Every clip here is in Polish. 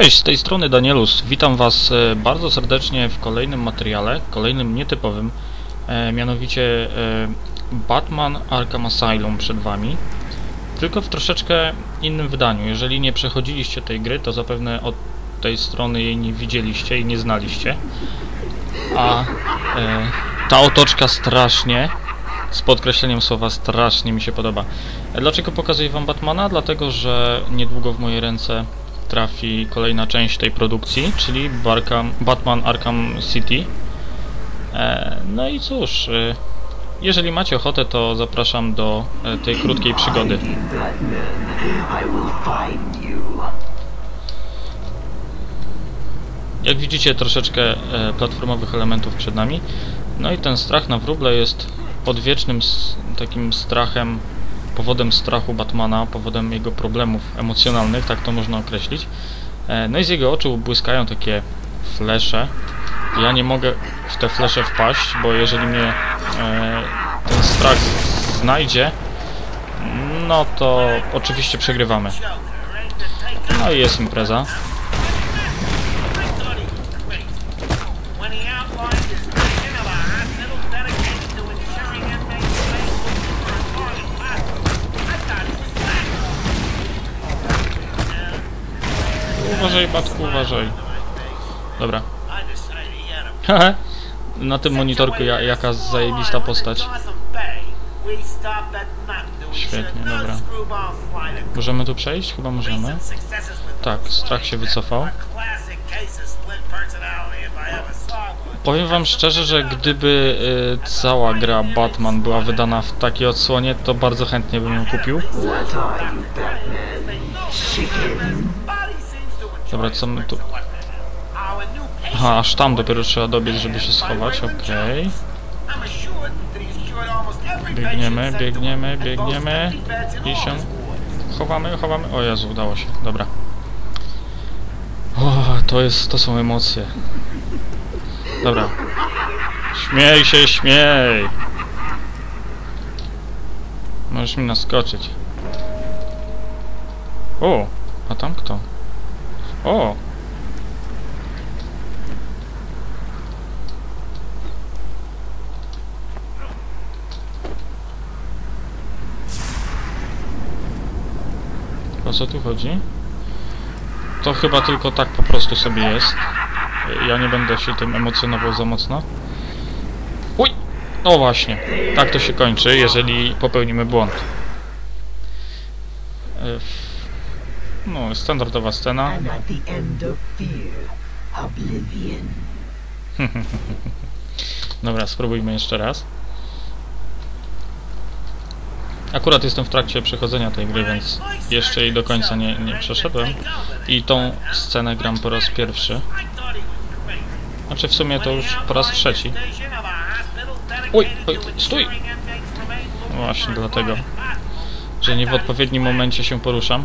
Cześć, z tej strony Danielus. Witam Was e, bardzo serdecznie w kolejnym materiale, kolejnym nietypowym, e, mianowicie e, Batman Arkham Asylum przed Wami, tylko w troszeczkę innym wydaniu. Jeżeli nie przechodziliście tej gry, to zapewne od tej strony jej nie widzieliście i nie znaliście. A e, ta otoczka strasznie, z podkreśleniem słowa strasznie mi się podoba. E, Dlaczego pokazuję Wam Batmana? Dlatego, że niedługo w moje ręce trafi kolejna część tej produkcji, czyli Barkam, Batman Arkham City. E, no i cóż, e, jeżeli macie ochotę, to zapraszam do e, tej krótkiej przygody. Jak widzicie, troszeczkę platformowych elementów przed nami. No i ten strach na wróble jest odwiecznym takim strachem, powodem strachu Batmana, powodem jego problemów emocjonalnych, tak to można określić. E, No i z jego oczu błyskają takie flesze. Ja nie mogę w te flesze wpaść, bo jeżeli mnie e, ten strach znajdzie, no to oczywiście przegrywamy. No i jest impreza. Uważaj, Batku, uważaj. Dobra. I decided he had a Hehe. Na tym monitorku ja, jaka zajebista postać. Świetnie, dobra. Możemy tu przejść? Chyba możemy. Tak, strach się wycofał. Powiem wam szczerze, że gdyby y, cała gra Batman była wydana w takiej odsłonie, to bardzo chętnie bym ją kupił. Dobra, co my tu... Aha, aż tam dopiero trzeba dobiec, żeby się schować, okej. Biegniemy, biegniemy, biegniemy. I się... Chowamy, chowamy. O Jezu, udało się. Dobra. O, to jest, to są emocje. Dobra. Śmiej się, śmiej! Możesz mi naskoczyć. O, a tam kto? O! O co tu chodzi? To chyba tylko tak po prostu sobie jest. Ja nie będę się tym emocjonował za mocno. Uj! No właśnie. Tak to się kończy, jeżeli popełnimy błąd. No, standardowa scena. Dobra, spróbujmy jeszcze raz. Akurat jestem w trakcie przechodzenia tej gry, więc jeszcze jej do końca nie, nie przeszedłem. I tą scenę gram po raz pierwszy. Znaczy w sumie to już po raz trzeci. Oj, oj, stój! Właśnie dlatego, że nie w odpowiednim momencie się poruszam.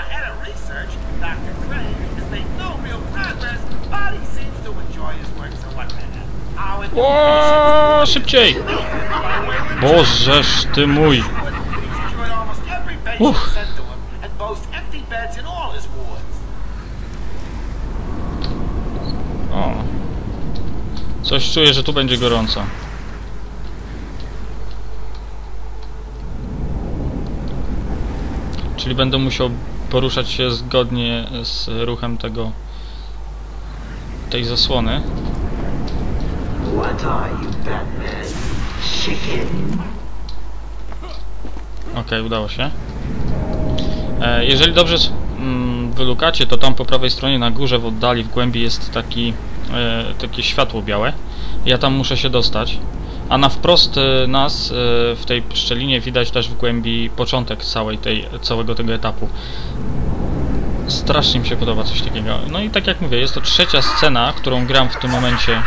Ahead of research, Dr. Craig has made no real progress, but he seems to enjoy his work, so what the hell? Our new O, szybciej! Bożeż ty mój! Uff. O. Coś czuję, że tu będzie gorąco. Czyli będę musiał poruszać się zgodnie z ruchem tego tej zasłony. Okej, udało się. E, jeżeli dobrze mm, wylukacie, to tam po prawej stronie na górze w oddali, w głębi jest taki, e, takie światło białe. Ja tam muszę się dostać. A na wprost e, nas e, w tej szczelinie widać też w głębi początek całej tej, całego tego etapu. Strasznie mi się podoba coś takiego. No i tak jak mówię, jest to trzecia scena, którą gram w tym momencie e,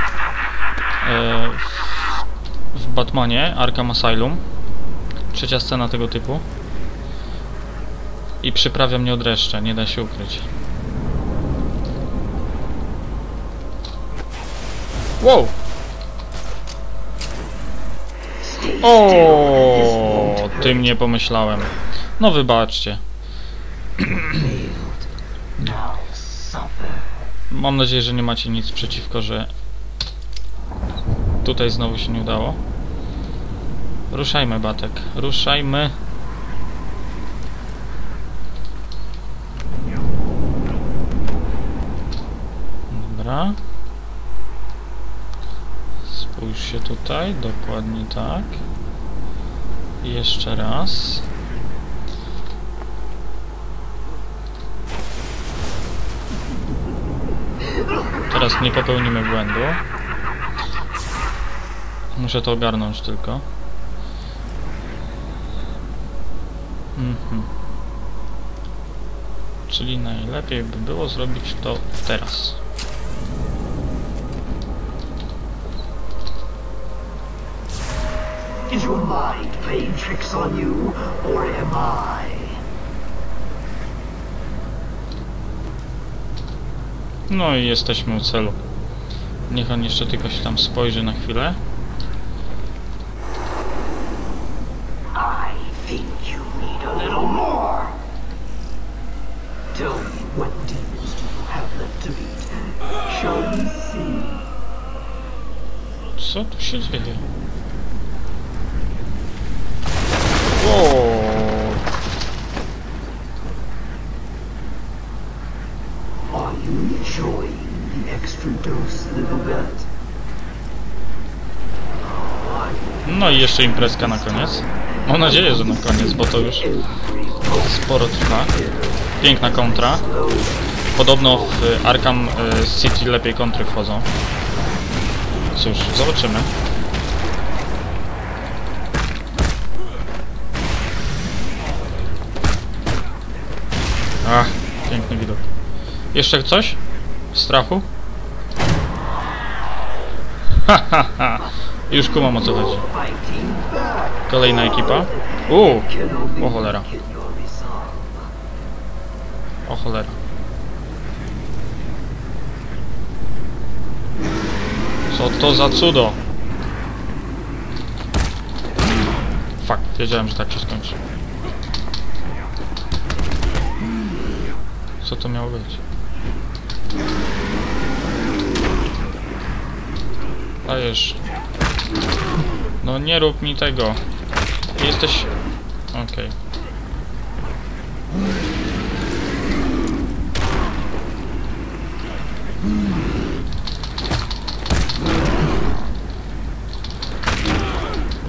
w, Batmanie Arkham Asylum. Trzecia scena tego typu. I przyprawia mnie od dreszcze, nie da się ukryć. Wow! O, tym nie pomyślałem. No wybaczcie. Mam nadzieję, że nie macie nic przeciwko, że tutaj znowu się nie udało. Ruszajmy, Batek. Ruszajmy. Dobra. Spójrz się tutaj, dokładnie tak. Jeszcze raz. Teraz nie popełnimy błędu. Muszę to ogarnąć tylko. Mhm. Czyli najlepiej by było zrobić to teraz. Is your mind playing tricks on you, or am I? No i jesteśmy u celu. Niech on jeszcze tylko się tam spojrzy na chwilę. I think you need a little more. Tell me, what demons do you have left to beat? Shall we see? Co tu się dzieje? Are you enjoying the extra dose, little? No i jeszcze imprezka na koniec. Mam nadzieję, że na koniec, bo to już sporo trwa. Piękna kontra. Podobno w Arkham e, City lepiej kontry wchodzą. Cóż, zobaczymy. Ach, piękny widok. Jeszcze coś? W strachu? Ha, ha, ha. Już kumam o co chodzi. Kolejna ekipa. Uuu, o cholera. O cholera. Co to za cudo? Fuck, wiedziałem, że tak się skończy. Co to miało być? Dajesz. No nie rób mi tego. Jesteś... Okej.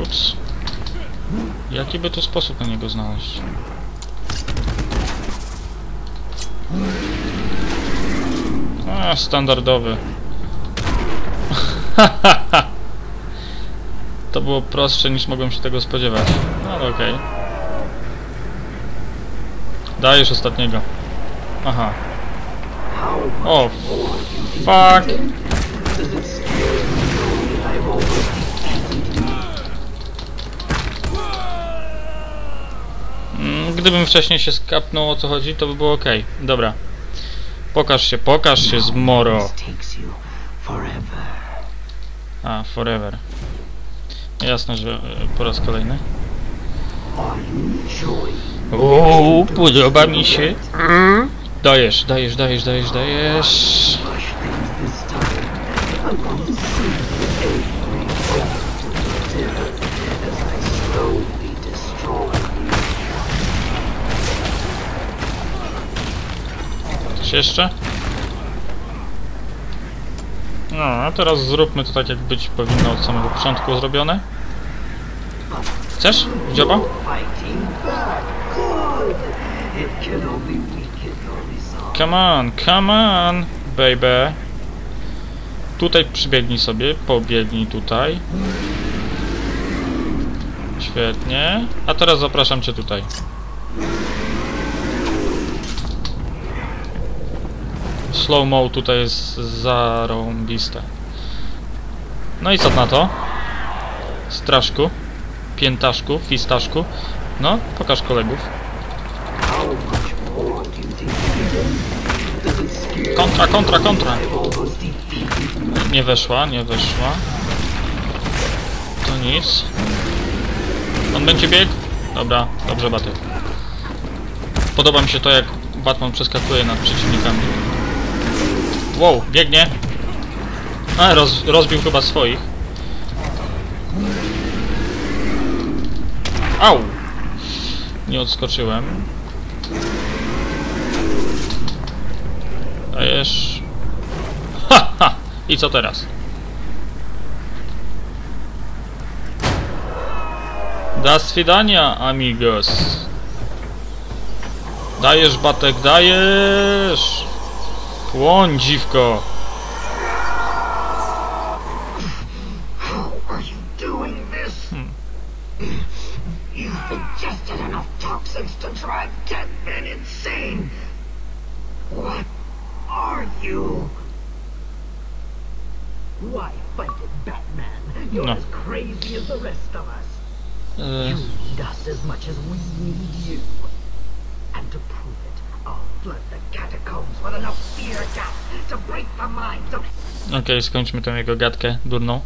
Ups. Jaki by tu sposób na niego znaleźć? A, standardowy. to było prostsze niż mogłem się tego spodziewać. No ale okej. Dajesz ostatniego. Aha. O, fuck. Mm, Gdybym wcześniej się skapnął o co chodzi, to by było ok. Dobra. Pokaż się, pokaż się z Moro. This takes you forever. A, forever. Jasne, że e, po raz kolejny. Uuu, podoba mi się. Dajesz, dajesz, dajesz, dajesz, dajesz. Coś jeszcze? No, a teraz zróbmy to tak, jak być powinno od samego początku zrobione. Chcesz? Dzioba? Come on, come on, baby. Tutaj przybiegnij sobie, pobiegnij tutaj. Świetnie. A teraz zapraszam cię tutaj. Slow-mo tutaj jest zarąbiste. No i co na to? Straszku, piętaszku, fistaszku. No, pokaż kolegów. Kontra, kontra, kontra. Nie weszła, nie weszła. To nic. On będzie biegł? Dobra, dobrze Baty. Podoba mi się to jak Batman przeskakuje nad przeciwnikami. Wow, biegnie. A, roz, rozbił chyba swoich. Au! Nie odskoczyłem. Dajesz... Ha, ha! I co teraz? Do swidania, amigos. Dajesz, Batek, dajesz! Płoń, dziwko! How are you doing this? Hmm. You've ingested enough toxins to drive dead men insane. What are you? Why fight it, Batman? You're No. as crazy as the rest of us. E, You need us as much as we need you. And to prove it, Okej, skończmy tę jego gadkę durną.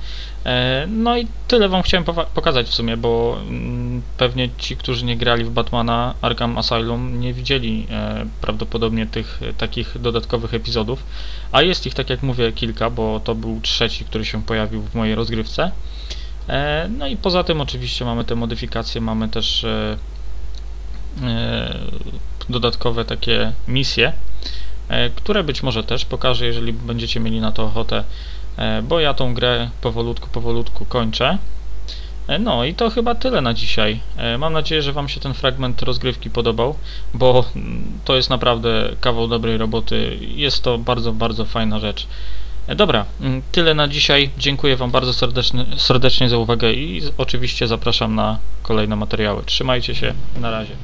E, no i tyle wam chciałem pokazać w sumie, bo mm, pewnie ci, którzy nie grali w Batmana Arkham Asylum nie widzieli e, prawdopodobnie tych e, takich dodatkowych epizodów, a jest ich, tak jak mówię, kilka, bo to był trzeci, który się pojawił w mojej rozgrywce. No i poza tym oczywiście mamy te modyfikacje, mamy też dodatkowe takie misje, e, które być może też pokażę, jeżeli będziecie mieli na to ochotę, e, bo ja tą grę powolutku, powolutku kończę. E, No i to chyba tyle na dzisiaj. Mam nadzieję, że Wam się ten fragment rozgrywki podobał, bo mm, to jest naprawdę kawał dobrej roboty. Jest to bardzo, bardzo fajna rzecz. Dobra, mm, tyle na dzisiaj. Dziękuję Wam bardzo serdecznie, serdecznie za uwagę i oczywiście zapraszam na kolejne materiały. Trzymajcie się, na razie.